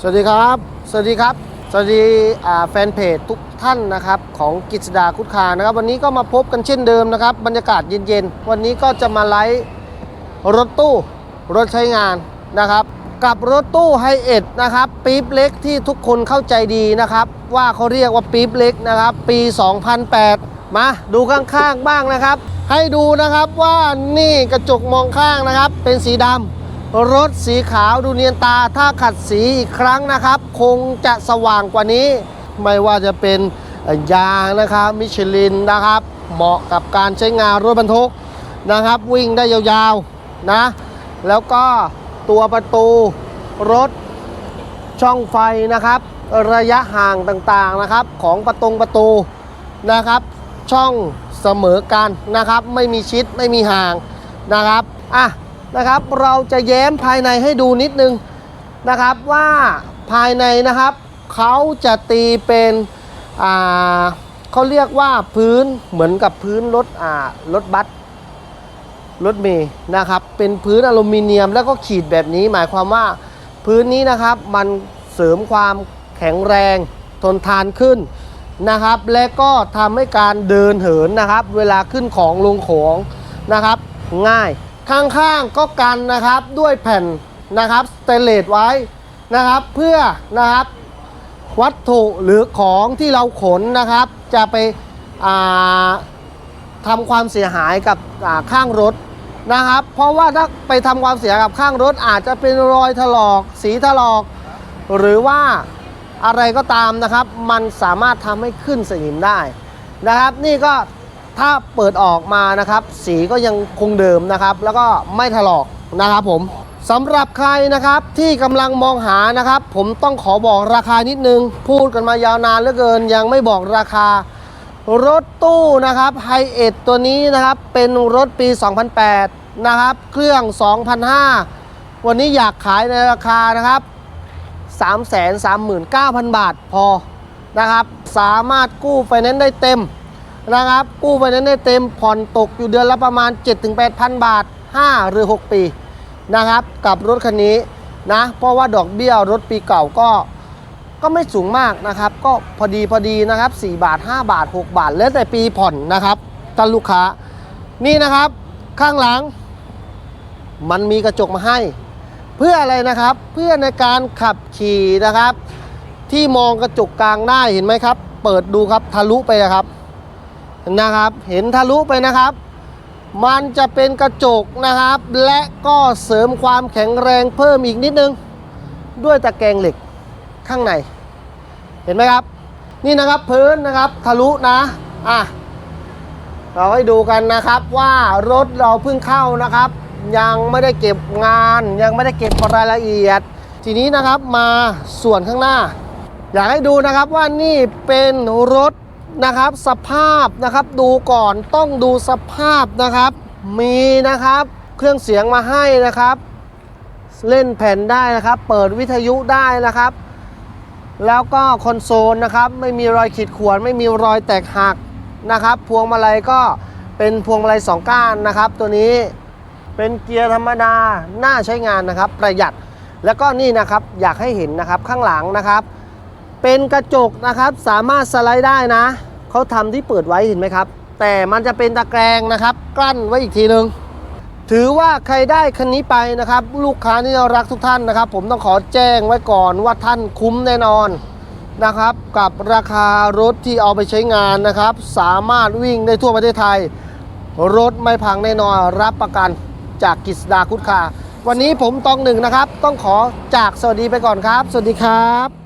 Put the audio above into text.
สวัสดีครับ สวัสดีครับ สวัสดีแฟนเพจทุกท่านนะครับของกิษดาคุดคานะครับ วันนี้ก็มาพบกันเช่นเดิมนะครับ บรรยากาศเย็นๆ วันนี้ก็จะมาไลฟ์รถตู้รถใช้งานนะครับ กับรถตู้ไฮเอ็ดนะครับปี๊บเล็กที่ทุกคนเข้าใจดีนะครับ ว่าเขาเรียกว่าปี๊บเล็กนะครับ ปี 2008 มาดูข้างๆบ้างนะครับ ให้ดูนะครับว่านี่กระจกมองข้างนะครับ เป็นสีดำ รถสีขาวดูเนียนตาถ้าขัดสีอีกครั้งนะครับ คงจะสว่างกว่านี้ ไม่ว่าจะเป็นยางนะครับมิชลินนะครับ เหมาะกับการใช้งานรถบรรทุกนะครับ วิ่งได้ยาวๆนะ แล้วก็ตัวประตูรถช่องไฟนะครับ ระยะห่างต่างๆนะครับ ของประตงประตูนะครับ ช่องเสมอกันนะครับ ไม่มีชิดไม่มีห่างนะครับอะ นะครับ เราจะแย้มภายในให้ดูนิดนึงนะครับว่าภายในนะครับเขาจะตีเป็นอ่าเขาเรียกว่าพื้นเหมือนกับพื้นรถอ่ารถบัสรถเมย์นะครับ เป็นพื้นอลูมิเนียมแล้วก็ขีดแบบนี้หมายความว่าพื้นนี้นะครับมันเสริมความแข็งแรงทนทานขึ้นนะครับ และก็ทำให้การเดินเหินนะครับ เวลาขึ้นของลงของนะครับง่าย ข้างๆก็กันนะครับด้วยแผ่นนะครับสเตนเลสไว้นะครับ เพื่อนะครับวัตถุหรือของที่เราขนนะครับ จะไปอ่าทำความเสียหายกับข้างรถนะครับ เพราะว่าถ้าไปทำความเสียหายกับข้างรถอาจจะเป็นรอยถลอกสีถลอก หรือว่าอะไรก็ตามนะครับ มันสามารถทำให้ขึ้นสนิมได้นะครับ นี่ก็ ถ้าเปิดออกมานะครับ สีก็ยังคงเดิมนะครับ แล้วก็ไม่ถลอกนะครับผมสำหรับใครนะครับที่กำลังมองหานะครับ ผมต้องขอบอกราคานิดนึง พูดกันมายาวนานเหลือเกิน ยังไม่บอกราคารถตู้นะครับไฮเอ็ดตัวนี้นะครับ เป็นรถปี 2008 นะครับ เครื่อง2,500วันนี้อยากขายในราคานะครับ 339,000 บาทพอนะครับ สามารถกู้ไฟแนนซ์ได้เต็ม นะครับกู้ไฟแนนซ์ได้เต็มผ่อนตกอยู่เดือนละประมาณ 7-8,000 บาท 5 หรือ 6 ปีนะครับ กับรถคันนี้นะ เพราะว่าดอกเบี้ยรถปีเก่าก็ก็ไม่สูงมากนะครับ ก็พอดีพอดีนะครับ 4 บาท 5 บาท 6 บาท แล้วแต่ปีผ่อนนะครับท่านลูกค้า นี่นะครับข้างหลัง มันมีกระจกมาให้ เพื่ออะไรนะครับเพื่อในการขับขี่นะครับ ที่มองกระจกกลางได้เห็นไหมครับ เปิดดูครับทะลุไปนะครับ นะครับ เห็นทะลุไปนะครับ มันจะเป็นกระจกนะครับ และก็เสริมความแข็งแรงเพิ่มอีกนิดนึง ด้วยตะแกรงเหล็กข้างใน เห็นไหมครับ นี่นะครับพื้นนะครับทะลุนะอะเราให้ดูกันนะครับว่ารถเราเพิ่งเข้านะครับ ยังไม่ได้เก็บงาน ยังไม่ได้เก็บรายละเอียด ทีนี้นะครับมาส่วนข้างหน้า อยากให้ดูนะครับว่านี่เป็นรถ นะครับ สภาพนะครับดูก่อนต้องดูสภาพนะครับ มีนะครับ เครื่องเสียงมาให้นะครับ เล่นแผ่นได้นะครับ เปิดวิทยุได้นะครับ แล้วก็คอนโซลนะครับ ไม่มีรอยขีดข่วนไม่มีรอยแตกหักนะครับ พวงมาลัยก็เป็นพวงมาลัยสองก้านนะครับ ตัวนี้เป็นเกียร์ธรรมดาน่าใช้งานนะครับ ประหยัดแล้วก็นี่นะครับอยากให้เห็นนะครับข้างหลังนะครับ เป็นกระจกนะครับสามารถสไลด์ได้นะ เขาทำที่เปิดไว้เห็นไหมครับ แต่มันจะเป็นตะแกรงนะครับ กลั้นไว้อีกทีหนึ่งถือว่าใครได้คันนี้ไปนะครับ ลูกค้าที่เรารักทุกท่านนะครับ ผมต้องขอแจ้งไว้ก่อนว่าท่านคุ้มแน่นอนนะครับ กับราคารถที่เอาไปใช้งานนะครับ สามารถวิ่งได้ทั่วประเทศไทย รถไม่พังแน่นอนรับประกันจากกิษดาคุดคาวันนี้ผมตองหนึ่งนะครับ ต้องขอจากสวัสดีไปก่อนครับ สวัสดีครับ